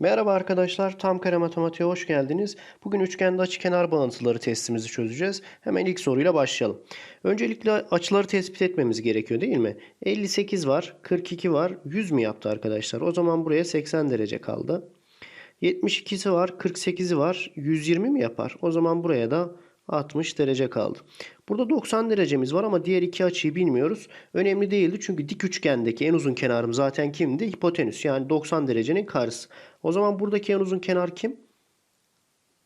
Merhaba arkadaşlar, tam kare matematiğe hoş geldiniz. Bugün üçgende açıkenar bağıntıları testimizi çözeceğiz. Hemen ilk soruyla başlayalım. Öncelikle açıları tespit etmemiz gerekiyor değil mi? 58 var, 42 var, 100 mi yaptı arkadaşlar? O zaman buraya 80 derece kaldı. 72'si var, 48'i var, 120 mi yapar? O zaman buraya da 60 derece kaldı. Burada 90 derecemiz var ama diğer iki açıyı bilmiyoruz. Önemli değildi çünkü dik üçgendeki en uzun kenarım zaten kimdi? Hipotenüs yani 90 derecenin karşısı. O zaman buradaki en uzun kenar kim?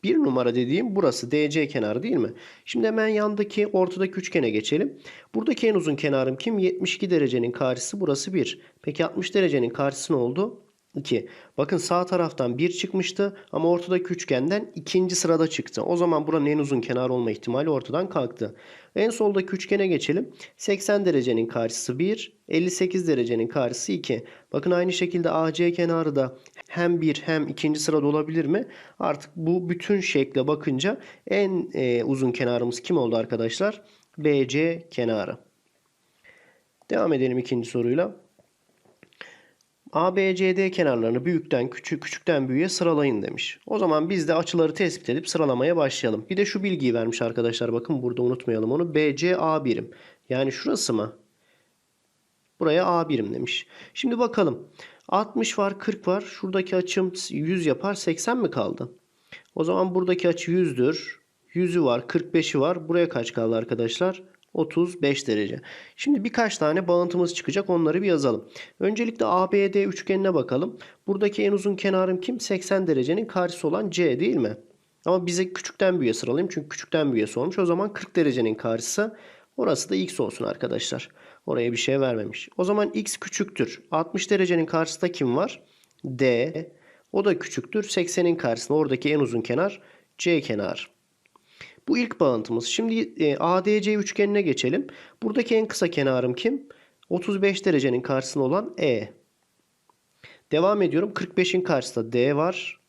Bir numara dediğim burası DC kenarı değil mi? Şimdi hemen yandaki ortadaki üçgene geçelim. Buradaki en uzun kenarım kim? 72 derecenin karşısı burası 1. Peki 60 derecenin karşısı ne oldu? 2. Bakın sağ taraftan 1 çıkmıştı ama ortadaki üçgenden ikinci sırada çıktı. O zaman buranın en uzun kenar olma ihtimali ortadan kalktı. En soldaki üçgene geçelim. 80 derecenin karşısı 1, 58 derecenin karşısı 2. Bakın aynı şekilde AC kenarı da hem 1 hem ikinci sırada olabilir mi? Artık bu bütün şekle bakınca en e, uzun kenarımız kim oldu arkadaşlar? BC kenarı. Devam edelim ikinci soruyla. ABCD kenarlarını büyükten küçük, küçükten büyüğe sıralayın demiş. O zaman biz de açıları tespit edip sıralamaya başlayalım. Bir de şu bilgiyi vermiş arkadaşlar. Bakın burada unutmayalım onu. BC A birim. Yani şurası mı? Buraya A birim demiş. Şimdi bakalım. 60 var, 40 var. Şuradaki açım 100 yapar. 80 mi kaldı? O zaman buradaki açı 100'dür. 100'ü var, 45'i var. Buraya kaç kaldı arkadaşlar? 35 derece. Şimdi birkaç tane bağıntımız çıkacak. Onları bir yazalım. Öncelikle ABD üçgenine bakalım. Buradaki en uzun kenarım kim? 80 derecenin karşısı olan C değil mi? Ama bize küçükten büyüğe sıralayayım. Çünkü küçükten büyüğe sormuş. O zaman 40 derecenin karşısı. Orası da x olsun arkadaşlar. Oraya bir şey vermemiş. O zaman x küçüktür. 60 derecenin karşısında kim var? D. O da küçüktür. 80'in karşısında oradaki en uzun kenar C kenar. Bu ilk bağıntımız. Şimdi e, ADC üçgenine geçelim. Buradaki en kısa kenarım kim? 35 derecenin karşısında olan E. Devam ediyorum. 45'in karşısında D var.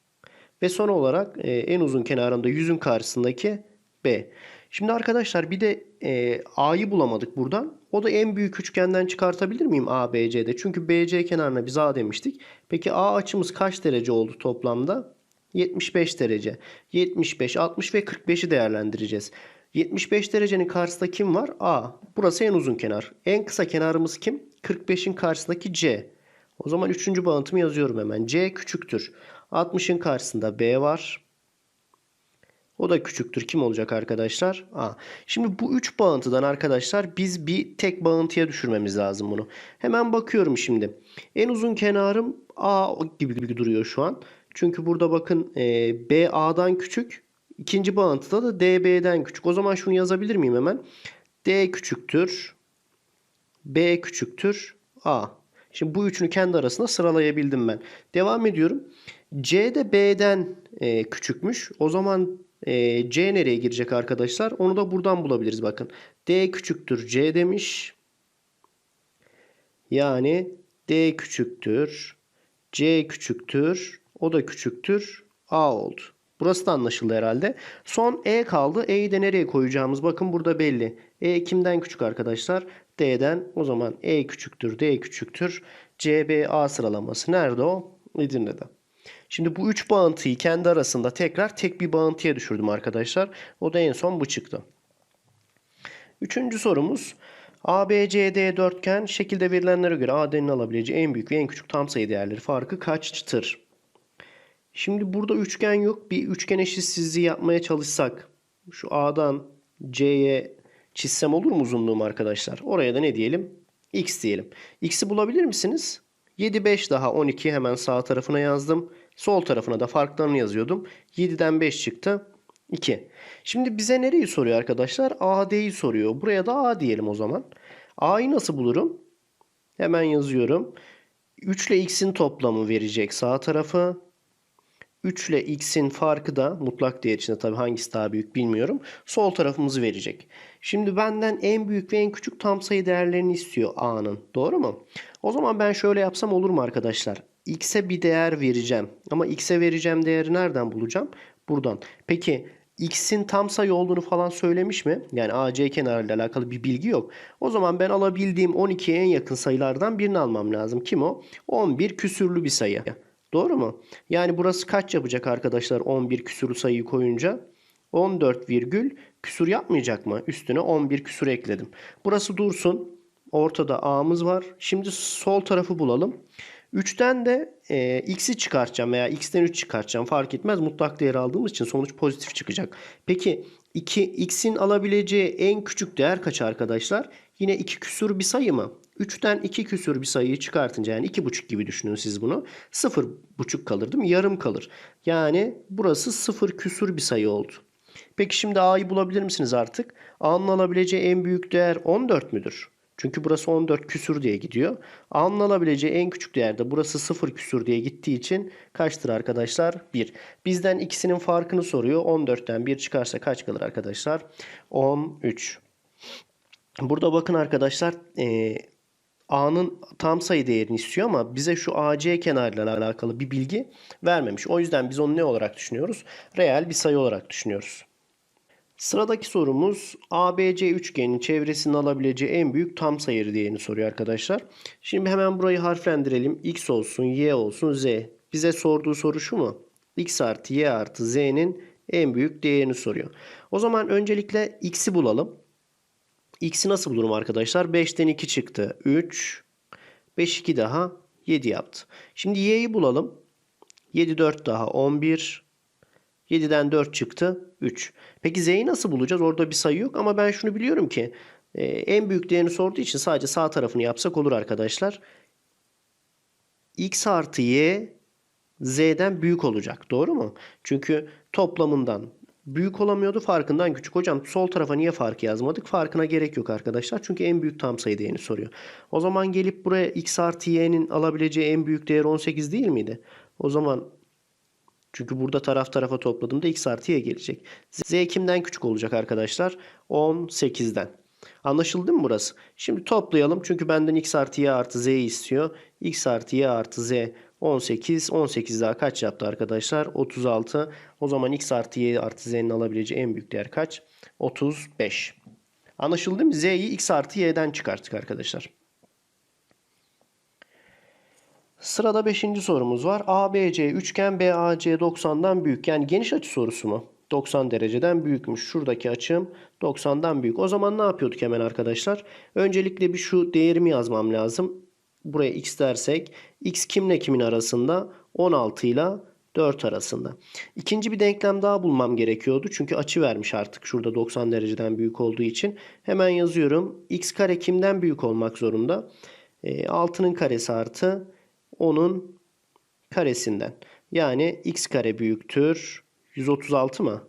Ve son olarak e, en uzun kenarımda 100'ün karşısındaki B. Şimdi arkadaşlar bir de e, A'yı bulamadık buradan. O da en büyük üçgenden çıkartabilir miyim ABC'de? Çünkü BC kenarına biz A demiştik. Peki A açımız kaç derece oldu toplamda? 75 derece. 75, 60 ve 45'i değerlendireceğiz. 75 derecenin karşısında kim var? A. Burası en uzun kenar. En kısa kenarımız kim? 45'in karşısındaki C. O zaman üçüncü bağıntımı yazıyorum hemen. C küçüktür. 60'ın karşısında B var. O da küçüktür. Kim olacak arkadaşlar? A. Şimdi bu üç bağıntıdan arkadaşlar biz bir tek bağıntıya düşürmemiz lazım bunu. Hemen bakıyorum şimdi. En uzun kenarım A gibi, gibi duruyor şu an. Çünkü burada bakın e, B A'dan küçük. İkinci bağıntıda da D B'den küçük. O zaman şunu yazabilir miyim hemen? D küçüktür. B küçüktür. A. Şimdi bu üçünü kendi arasında sıralayabildim ben. Devam ediyorum. C de B'den e, küçükmüş. O zaman e, C nereye girecek arkadaşlar? Onu da buradan bulabiliriz bakın. D küçüktür C demiş. Yani D küçüktür. C küçüktür. O da küçüktür. A oldu. Burası da anlaşıldı herhalde. Son E kaldı. E'yi de nereye koyacağımız bakın burada belli. E kimden küçük arkadaşlar? D'den. O zaman E küçüktür, D küçüktür. CBA sıralaması nerede o? Edirne'de. Şimdi bu üç bağıntıyı kendi arasında tekrar tek bir bağıntıya düşürdüm arkadaşlar. O da en son bu çıktı. Üçüncü sorumuz. ABCD dörtgen şekilde verilenlere göre AD'nin alabileceği en büyük ve en küçük tam sayı değerleri farkı kaçtır? Şimdi burada üçgen yok. Bir üçgen eşitsizliği yapmaya çalışsak şu A'dan C'ye çizsem olur mu uzunluğum arkadaşlar? Oraya da ne diyelim? X diyelim. X'i bulabilir misiniz? 7, 5 daha 12 hemen sağ tarafına yazdım. Sol tarafına da farklarını yazıyordum. 7'den 5 çıktı. 2. Şimdi bize nereyi soruyor arkadaşlar? AD'yi soruyor. Buraya da A diyelim o zaman. A'yı nasıl bulurum? Hemen yazıyorum. 3 ile x'in toplamı verecek sağ tarafı. 3 ile x'in farkı da mutlak değer içinde tabii hangisi daha büyük bilmiyorum. Sol tarafımızı verecek. Şimdi benden en büyük ve en küçük tam sayı değerlerini istiyor a'nın. Doğru mu? O zaman ben şöyle yapsam olur mu arkadaşlar? x'e bir değer vereceğim. Ama x'e vereceğim değeri nereden bulacağım? Buradan. Peki x'in tam sayı olduğunu falan söylemiş mi? Yani AC kenarıyla alakalı bir bilgi yok. O zaman ben alabildiğim 12'ye en yakın sayılardan birini almam lazım. Kim o? 11 küsürlü bir sayı. Doğru mu? Yani burası kaç yapacak arkadaşlar 11 küsürlü sayıyı koyunca? 14 virgül küsur yapmayacak mı? Üstüne 11 küsur ekledim. Burası dursun. Ortada a'mız var. Şimdi sol tarafı bulalım. 3'ten de e, x'i çıkartacağım veya x'ten 3 çıkartacağım. Fark etmez. Mutlak değer aldığımız için sonuç pozitif çıkacak. Peki 2 x'in alabileceği en küçük değer kaç arkadaşlar? Yine 2 küsur bir sayı mı? 3'ten 2 küsur bir sayıyı çıkartınca yani 2,5 gibi düşünün siz bunu. 0,5 kalır değil mi? Yarım kalır. Yani burası 0 küsur bir sayı oldu. Peki şimdi a'yı bulabilir misiniz artık? A'nın alabileceği en büyük değer 14 müdür? Çünkü burası 14 küsur diye gidiyor. A'nın alabileceği en küçük değer de burası 0 küsur diye gittiği için kaçtır arkadaşlar? 1. Bizden ikisinin farkını soruyor. 14'ten 1 çıkarsa kaç kalır arkadaşlar? 13. Burada bakın arkadaşlar A'nın tam sayı değerini istiyor ama bize şu AC kenarıyla alakalı bir bilgi vermemiş. O yüzden biz onu ne olarak düşünüyoruz? Reel bir sayı olarak düşünüyoruz. Sıradaki sorumuz ABC üçgenin çevresini alabileceği en büyük tam sayı değerini soruyor arkadaşlar. Şimdi hemen burayı harflendirelim. X olsun, Y olsun, Z. Bize sorduğu soru şu mu? X artı Y artı Z'nin en büyük değerini soruyor. O zaman öncelikle X'i bulalım. X'i nasıl bulurum arkadaşlar? 5'ten 2 çıktı. 3. 5 2 daha 7 yaptı. Şimdi Y'yi bulalım. 7 4 daha 11. 7'den 4 çıktı. 3. Peki Z'yi nasıl bulacağız? Orada bir sayı yok ama ben şunu biliyorum ki e, en büyük değerini sorduğu için sadece sağ tarafını yapsak olur arkadaşlar. X artı Y Z'den büyük olacak. Doğru mu? Çünkü toplamından büyük olamıyordu farkından küçük. Hocam sol tarafa niye farkı yazmadık? Farkına gerek yok arkadaşlar. Çünkü en büyük tam sayı değerini soruyor. O zaman gelip buraya x artı y'nin alabileceği en büyük değer 18 değil miydi? O zaman çünkü burada taraf tarafa topladığımda x artı y gelecek. Z kimden küçük olacak arkadaşlar? 18'den. Anlaşıldı mı burası? Şimdi toplayalım. Çünkü benden x artı y artı z istiyor. x artı y artı z 18. 18 daha kaç yaptı arkadaşlar? 36. O zaman x artı y artı z'nin alabileceği en büyük değer kaç? 35. Anlaşıldı mı? z'yi x artı y'den çıkarttık arkadaşlar. Sırada 5. sorumuz var. ABC üçgen BAC 90'dan büyük. Yani geniş açı sorusu mu? 90 dereceden büyükmüş. Şuradaki açım 90'dan büyük. O zaman ne yapıyorduk hemen arkadaşlar? Öncelikle bir şu değerimi yazmam lazım. Buraya x dersek x kimle kimin arasında? 16 ile 4 arasında. İkinci bir denklem daha bulmam gerekiyordu. Çünkü açı vermiş artık şurada 90 dereceden büyük olduğu için. Hemen yazıyorum. x kare kimden büyük olmak zorunda? E, 6'nın karesi artı 10'un karesinden. Yani x kare büyüktür. 136 mı?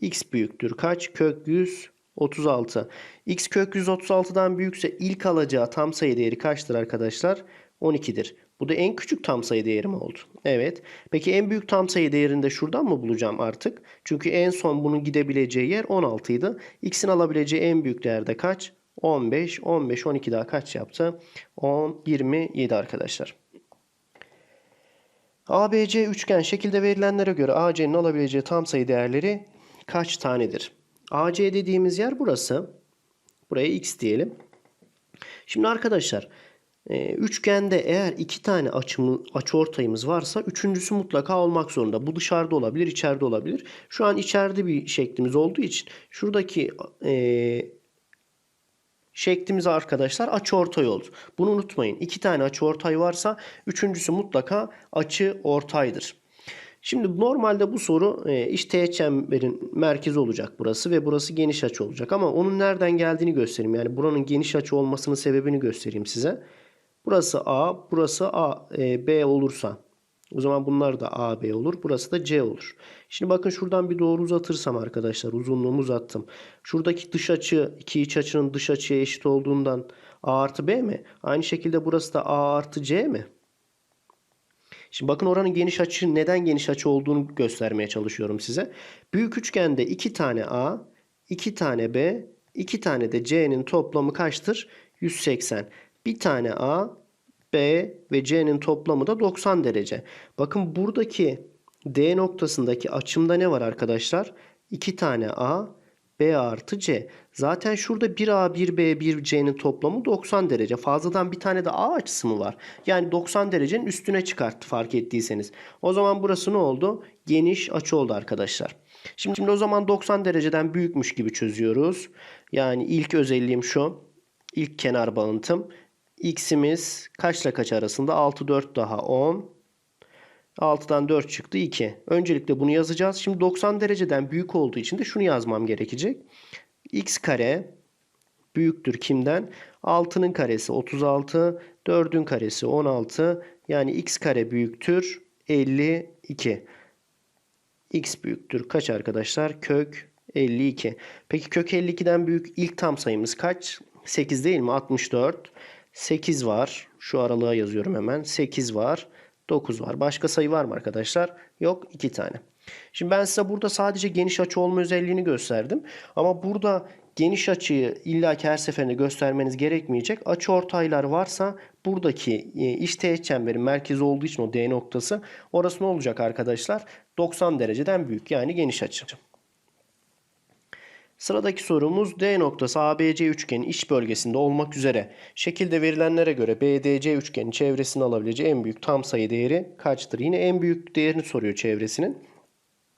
x büyüktür kaç? Kök 136. x kök 136'dan büyükse ilk alacağı tam sayı değeri kaçtır arkadaşlar? 12'dir. Bu da en küçük tam sayı değeri mi oldu? Evet. Peki en büyük tam sayı değerini de şuradan mı bulacağım artık? Çünkü en son bunun gidebileceği yer 16 idi. X'in alabileceği en büyük değerde kaç? 15. 15, 12 daha kaç yaptı? 10, 27 arkadaşlar. ABC üçgen şekilde verilenlere göre AC'nin alabileceği tam sayı değerleri kaç tanedir? AC dediğimiz yer burası. Buraya x diyelim. Şimdi arkadaşlar üçgende eğer iki tane açımı, açı ortayımız varsa üçüncüsü mutlaka olmak zorunda. Bu dışarıda olabilir, içeride olabilir. Şu an içeride bir şeklimiz olduğu için şuradaki e, şeklimiz arkadaşlar açı ortay oldu. Bunu unutmayın. İki tane açı ortay varsa üçüncüsü mutlaka açı ortaydır. Şimdi normalde bu soru e, teğet çemberin merkezi olacak burası ve burası geniş açı olacak. Ama onun nereden geldiğini göstereyim. Yani buranın geniş açı olmasının sebebini göstereyim size. Burası A, burası A, e, B olursa o zaman bunlar da A, B olur. Burası da C olur. Şimdi bakın şuradan bir doğru uzatırsam arkadaşlar uzunluğumu uzattım. Şuradaki dış açı iki iç açının dış açıya eşit olduğundan A artı B mi? Aynı şekilde burası da A artı C mi? Şimdi bakın oranın geniş açı neden geniş açı olduğunu göstermeye çalışıyorum size. Büyük üçgende 2 tane A, 2 tane B, 2 tane de C'nin toplamı kaçtır? 180. Bir tane A, B ve C'nin toplamı da 90 derece. Bakın buradaki D noktasındaki açımda ne var arkadaşlar? 2 tane A, B artı C. Zaten şurada 1A, 1B, 1C'nin toplamı 90 derece. Fazladan bir tane de A açısı mı var? Yani 90 derecenin üstüne çıkarttı fark ettiyseniz. O zaman burası ne oldu? Geniş açı oldu arkadaşlar. Şimdi, şimdi o zaman 90 dereceden büyükmüş gibi çözüyoruz. Yani ilk özelliğim şu. İlk kenar bağıntım. X'imiz kaçla kaç arasında? 6, 4 daha 10. 6'dan 4 çıktı 2. Öncelikle bunu yazacağız. Şimdi 90 dereceden büyük olduğu için de şunu yazmam gerekecek. X kare büyüktür kimden? 6'nın karesi 36, 4'ün karesi 16. Yani x kare büyüktür 52. x büyüktür kaç arkadaşlar? Kök 52. Peki kök 52'den büyük ilk tam sayımız kaç? 8 değil mi? 64. 8 var. Şu aralığa yazıyorum hemen. 8 var. 9 var. Başka sayı var mı arkadaşlar? Yok. 2 tane. Şimdi ben size burada sadece geniş açı olma özelliğini gösterdim. Ama burada geniş açıyı illaki her seferinde göstermeniz gerekmeyecek. Açı ortaylar varsa buradaki e, iç teğet çemberin merkezi olduğu için o D noktası orası ne olacak arkadaşlar? 90 dereceden büyük yani geniş açı. Sıradaki sorumuz D noktası ABC üçgenin iç bölgesinde olmak üzere şekilde verilenlere göre BDC üçgenin çevresini alabileceği en büyük tam sayı değeri kaçtır? Yine en büyük değerini soruyor çevresinin.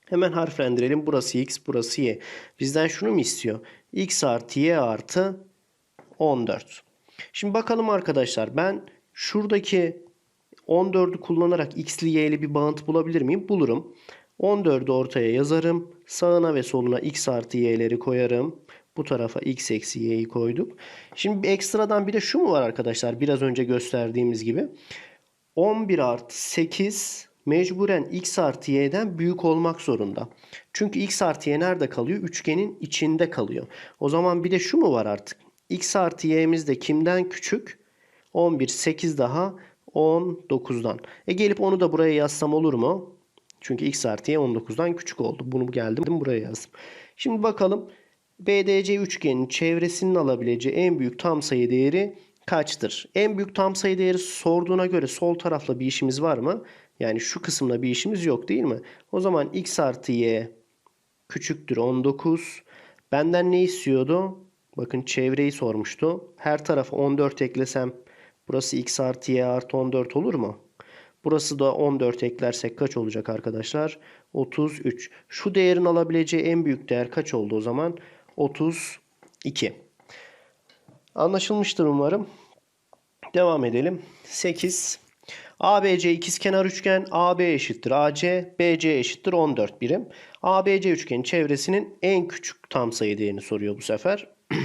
Hemen harflendirelim. Burası x, burası y. Bizden şunu mu istiyor? x artı y artı 14. Şimdi bakalım arkadaşlar. Ben şuradaki 14'ü kullanarak x'li y'li bir bağıntı bulabilir miyim? Bulurum. 14'ü ortaya yazarım. Sağına ve soluna x artı y'leri koyarım. Bu tarafa x eksi y'yi koyduk. Şimdi ekstradan bir de şu mu var arkadaşlar? Biraz önce gösterdiğimiz gibi. 11 artı 8 mecburen x artı y'den büyük olmak zorunda. Çünkü x artı y nerede kalıyor? Üçgenin içinde kalıyor. O zaman bir de şu mu var artık? x artı y'miz de kimden küçük? 11, 8 daha 19'dan. E gelip onu da buraya yazsam olur mu? Çünkü x artı y 19'dan küçük oldu. Bunu geldim buraya yazdım. Şimdi bakalım BDC üçgenin çevresinin alabileceği en büyük tam sayı değeri kaçtır? En büyük tam sayı değeri sorduğuna göre sol tarafla bir işimiz var mı? Yani şu kısımda bir işimiz yok değil mi? O zaman x artı y küçüktür 19. Benden ne istiyordu? Bakın çevreyi sormuştu. Her tarafa 14 eklesem burası x artı y artı 14 olur mu? Burası da 14 eklersek kaç olacak arkadaşlar? 33. Şu değerin alabileceği en büyük değer kaç oldu o zaman? 32. Anlaşılmıştır umarım. Devam edelim. 8. ABC ikizkenar üçgen AB eşittir AC, BC eşittir 14 birim. ABC üçgenin çevresinin en küçük tam sayı değerini soruyor bu sefer.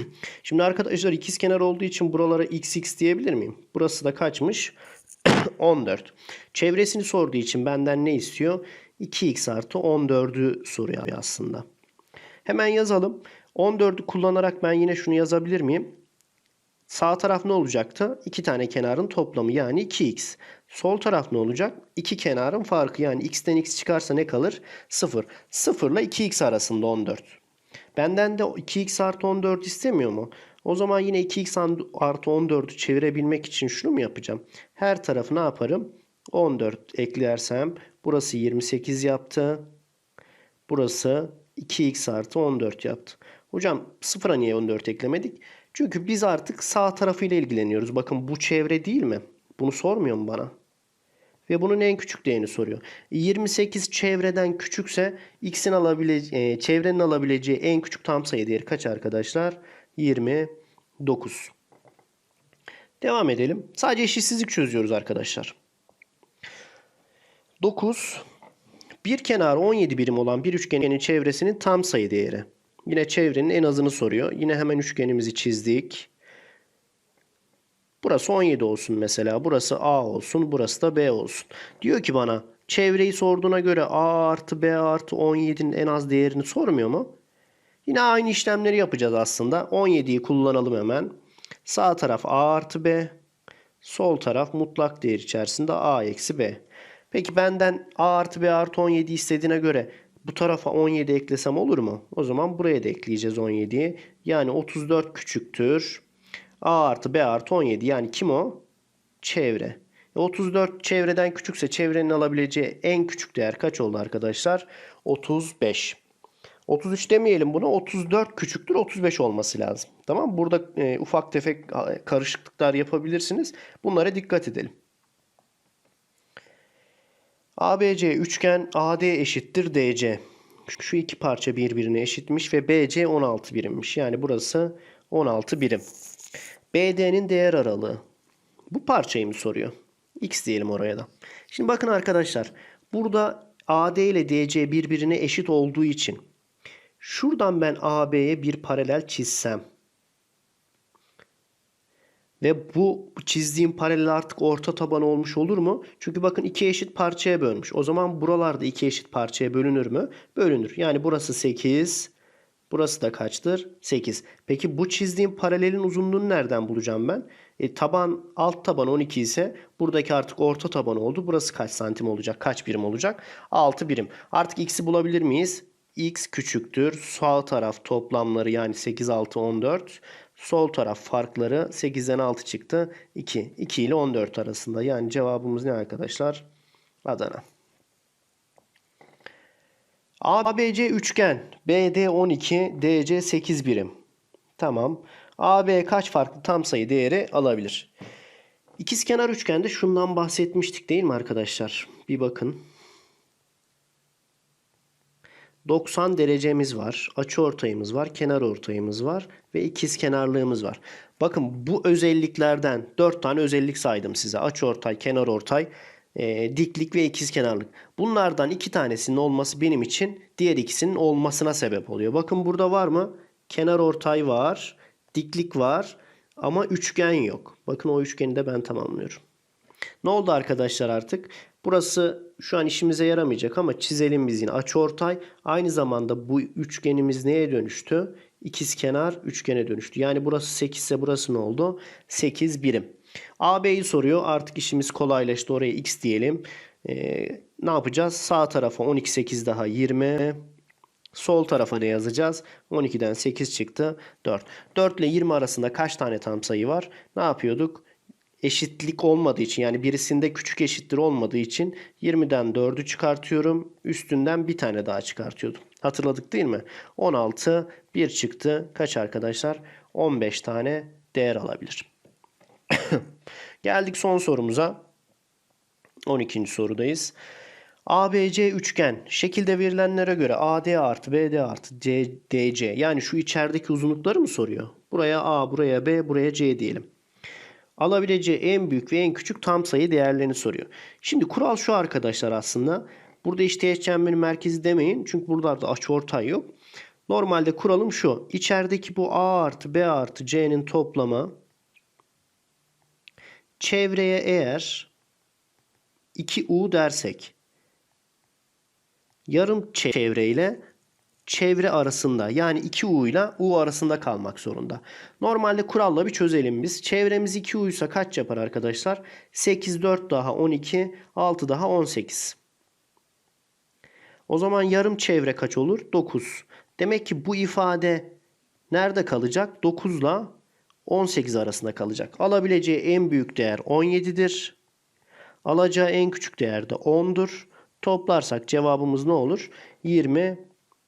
Şimdi arkadaşlar ikizkenar olduğu için buralara xx diyebilir miyim? Burası da kaçmış? 14. Çevresini sorduğu için benden ne istiyor? 2x artı 14'ü soruyor aslında. Hemen yazalım. 14'ü kullanarak ben yine şunu yazabilir miyim? Sağ taraf ne olacaktı? İki tane kenarın toplamı yani 2x. Sol taraf ne olacak? İki kenarın farkı yani x'ten x çıkarsa ne kalır? 0. 0 ile 2x arasında 14. Benden de 2x artı 14 istemiyor mu? O zaman yine 2x artı 14'ü çevirebilmek için şunu mu yapacağım? Her tarafı ne yaparım? 14 eklersem burası 28 yaptı. Burası 2x artı 14 yaptı. Hocam sıfıra niye 14 eklemedik? Çünkü biz artık sağ tarafıyla ilgileniyoruz. Bakın bu çevre değil mi? Bunu sormuyor mu bana? Ve bunun en küçük değerini soruyor. 28 çevreden küçükse x'in alabileceği, çevrenin alabileceği en küçük tam sayı değeri kaç arkadaşlar? 29. Devam edelim. Sadece eşitsizlik çözüyoruz arkadaşlar. 9. Bir kenar 17 birim olan bir üçgenin çevresinin tam sayı değeri. Yine çevrenin en azını soruyor. Yine hemen üçgenimizi çizdik. Burası 17 olsun mesela. Burası A olsun. Burası da B olsun. Diyor ki bana çevreyi sorduğuna göre A artı B artı 17'nin en az değerini sormuyor mu? Yine aynı işlemleri yapacağız aslında. 17'yi kullanalım hemen. Sağ taraf A artı B. Sol taraf mutlak değer içerisinde A eksi B. Peki benden A artı B artı 17 istediğine göre bu tarafa 17 eklesem olur mu? O zaman buraya da ekleyeceğiz 17'yi. Yani 34 küçüktür. A artı B artı 17 yani kim o? Çevre. 34 çevreden küçükse çevrenin alabileceği en küçük değer kaç oldu arkadaşlar? 35. 33 demeyelim buna 34 küçüktür 35 olması lazım. Tamam Burada e, ufak tefek karışıklıklar yapabilirsiniz. Bunlara dikkat edelim. ABC üçgen AD eşittir DC. Şu iki parça birbirine eşitmiş ve BC 16 birimmiş. Yani burası 16 birim. BD'nin değer aralığı. Bu parçayı mı soruyor? X diyelim oraya da. Şimdi bakın arkadaşlar. Burada AD ile DC birbirine eşit olduğu için şuradan ben AB'ye bir paralel çizsem ve bu çizdiğim paralel artık orta taban olmuş olur mu? Çünkü bakın iki eşit parçaya bölmüş. O zaman buralarda iki eşit parçaya bölünür mü? Bölünür. Yani burası 8. Burası da kaçtır? 8. Peki bu çizdiğim paralelin uzunluğunu nereden bulacağım ben? E, taban alt taban 12 ise buradaki artık orta taban oldu. Burası kaç santim olacak? Kaç birim olacak? 6 birim. Artık x'i bulabilir miyiz? X küçüktür. Sağ taraf toplamları yani 8, 6, 14. Sol taraf farkları 8'den 6 çıktı. 2. 2 ile 14 arasında. Yani cevabımız ne arkadaşlar? Adana. ABC üçgen. BD 12, DC 8 birim. Tamam. AB kaç farklı tam sayı değeri alabilir? İkizkenar üçgende şundan bahsetmiştik değil mi arkadaşlar? Bir bakın. 90 derecemiz var. Açı ortayımız var. Kenar ortayımız var. Ve ikiz kenarlığımız var. Bakın bu özelliklerden 4 tane özellik saydım size. Açı ortay, kenar ortay, e, diklik ve ikiz kenarlık. Bunlardan iki tanesinin olması benim için diğer ikisinin olmasına sebep oluyor. Bakın burada var mı? Kenar ortay var. Diklik var. Ama üçgen yok. Bakın o üçgeni de ben tamamlıyorum. Ne oldu arkadaşlar artık? Burası şu an işimize yaramayacak ama çizelim biz yine. Açıortay aynı zamanda bu üçgenimiz neye dönüştü? İkizkenar üçgene dönüştü. Yani burası 8 ise burası ne oldu? 8 birim. AB'yi soruyor. Artık işimiz kolaylaştı. Oraya x diyelim. Ee, ne yapacağız? Sağ tarafa 12 8 daha 20. Sol tarafa ne yazacağız? 12'den 8 çıktı. 4. 4 ile 20 arasında kaç tane tam sayı var? Ne yapıyorduk? Eşitlik olmadığı için yani birisinde küçük eşittir olmadığı için 20'den 4'ü çıkartıyorum. Üstünden bir tane daha çıkartıyordum. Hatırladık değil mi? 16 1 çıktı. Kaç arkadaşlar? 15 tane değer alabilir. Geldik son sorumuza. 12. sorudayız. ABC üçgen şekilde verilenlere göre AD artı BD artı C, DC yani şu içerideki uzunlukları mı soruyor? Buraya A, buraya B, buraya C diyelim alabileceği en büyük ve en küçük tam sayı değerlerini soruyor. Şimdi kural şu arkadaşlar aslında. Burada işte çemberin merkezi demeyin. Çünkü burada da açıortay yok. Normalde kuralım şu. İçerideki bu A artı B artı C'nin toplamı çevreye eğer 2U dersek yarım çevreyle çevre arasında yani 2U ile U arasında kalmak zorunda. Normalde kuralla bir çözelim biz. Çevremiz 2U ise kaç yapar arkadaşlar? 8, 4 daha 12, 6 daha 18. O zaman yarım çevre kaç olur? 9. Demek ki bu ifade nerede kalacak? 9 ile 18 arasında kalacak. Alabileceği en büyük değer 17'dir. Alacağı en küçük değer de 10'dur. Toplarsak cevabımız ne olur? 20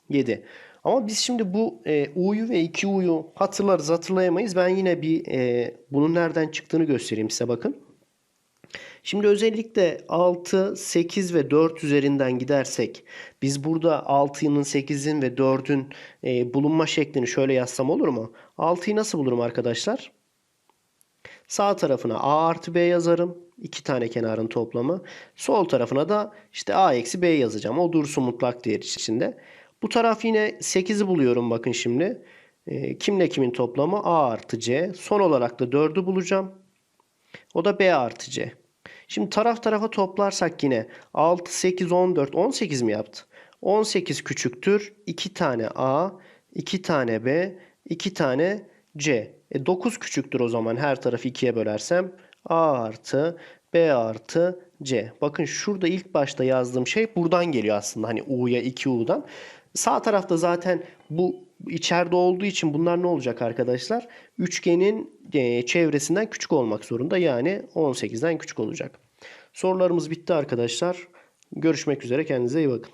7. Ama biz şimdi bu e, U'yu ve 2U'yu hatırlarız hatırlayamayız. Ben yine bir e, bunun nereden çıktığını göstereyim size bakın. Şimdi özellikle 6, 8 ve 4 üzerinden gidersek biz burada 6'nın, 8'in ve 4'ün e, bulunma şeklini şöyle yazsam olur mu? 6'yı nasıl bulurum arkadaşlar? Sağ tarafına A artı B yazarım. İki tane kenarın toplamı. Sol tarafına da işte A eksi B yazacağım. O dursun mutlak değer içinde. Bu taraf yine 8'i buluyorum bakın şimdi. E, kimle kimin toplamı? A artı C. Son olarak da 4'ü bulacağım. O da B artı C. Şimdi taraf tarafa toplarsak yine 6, 8, 14, 18 mi yaptı? 18 küçüktür. 2 tane A, 2 tane B, 2 tane C. E 9 küçüktür o zaman her tarafı 2'ye bölersem. A artı B artı C. Bakın şurada ilk başta yazdığım şey buradan geliyor aslında. Hani U'ya 2U'dan. Sağ tarafta zaten bu içeride olduğu için bunlar ne olacak arkadaşlar? Üçgenin e, çevresinden küçük olmak zorunda. Yani 18'den küçük olacak. Sorularımız bitti arkadaşlar. Görüşmek üzere. Kendinize iyi bakın.